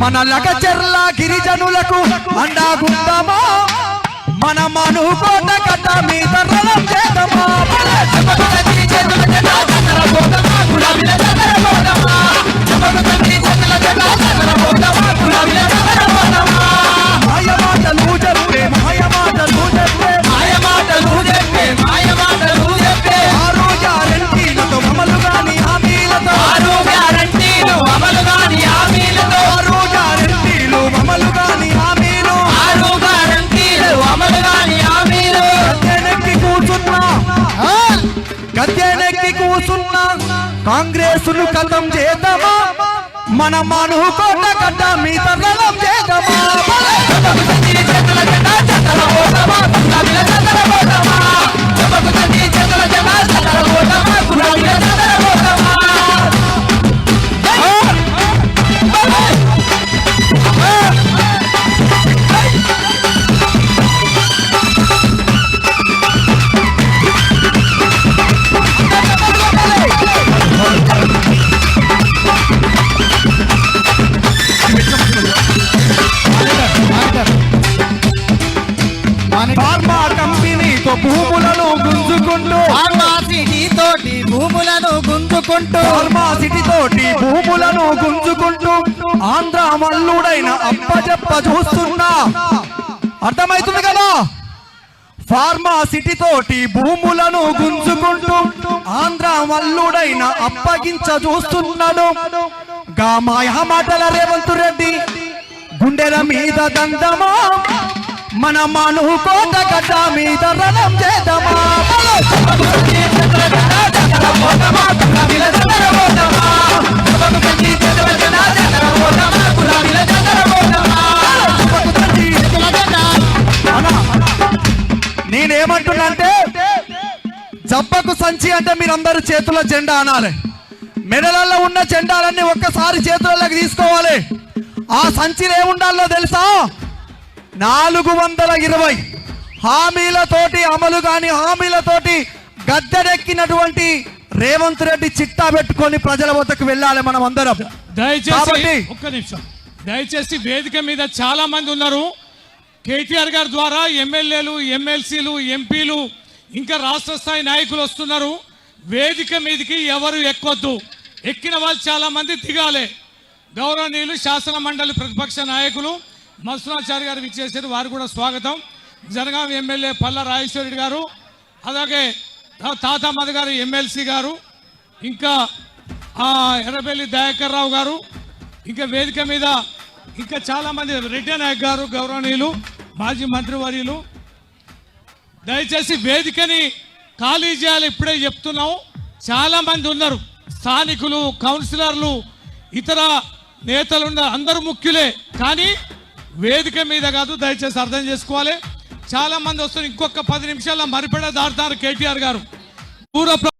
మన లగచెర్ల గిరిజనులకు అండాగుందమా మన మనుకోట కట్ట మీద గద్దెనెక్కి కూర్చున్నా కాంగ్రెస్ను కథం చేద్దామా? మన మనుకోట కట్ట మీద ఫార్మా కంపెనీతో భూములను గుంజుకుంటూ తోటి భూములను గుంజుకుంటూ ఫార్మా సిటీ తోటి భూములను గుంజుకుంటూ ఆంధ్ర మల్లుడైన అప్పజెప్ప చూస్తున్నా. అర్థమైతుంది కదా? ఫార్మా సిటీ తోటి భూములను గుంజుకుంటూ ఆంధ్ర మల్లుడైన అప్పగించ చూస్తున్నాడు. గా మాయ మాటల రేవంత్ రెడ్డి గుండెల మీద దండమా మన మను కోట మీద రణం చేద్దామా నేనేమంటున్నానంటే జబ్బకు సంచి అంటే మీరందరూ చేతుల జెండా అనాలి. మెడలలో ఉన్న జెండాలన్నీ ఒక్కసారి చేతులలోకి తీసుకోవాలి. ఆ సంచిలో ఏముండాలో తెలుసా? నాలుగు వందల ఇరవై హామీలతోటి అమలు కాని హామీలతోటి గద్దెనెక్కినటువంటి రేవంత్ రెడ్డి చిట్టా పెట్టుకొని ప్రజల వద్దకు వెళ్ళాలి మనం అందరం. దయచేసి ఒక్క నిమిషం. దయచేసి వేదిక మీద చాలా మంది ఉన్నారు. కేటీఆర్ గారి ద్వారా ఎమ్మెల్యేలు ఎమ్మెల్సీలు ఎంపీలు ఇంకా రాష్ట్ర స్థాయి నాయకులు వస్తున్నారు. వేదిక మీదకి ఎవరు ఎక్కొద్దు. ఎక్కిన వాళ్ళు చాలా మంది దిగాలి. గౌరవనీయులు శాసన మండలి ప్రతిపక్ష నాయకులు మత్స్యనాచారి గారు విచ్చేసారు వారు కూడా స్వాగతం. జనగాం ఎమ్మెల్యే పల్ల రాజేశ్వరరెడ్డి గారు అలాగే తా- గారు ఎమ్మెల్సీ గారు ఇంకా ఎర్రబెల్లి దయాకర్ రావు గారు ఇంకా వేదిక మీద ఇంకా చాలామంది రెడ్డి నాయక్ గారు గౌరవనీయులు మాజీ మంత్రివర్యులు. దయచేసి వేదికని ఖాళీ చేయాలి ఇప్పుడే చెప్తున్నాం. చాలామంది ఉన్నారు. స్థానికులు కౌన్సిలర్లు ఇతర నేతలు ఉన్న అందరూ ముఖ్యులే. కానీ వేదిక మీద కాదు దయచేసి అర్థం చేసుకోవాలి. చాలా మంది వస్తారు ఇంకొక పది నిమిషాల్లో మరిపడ దాటుతారు కేటీఆర్ గారు. పూర్వ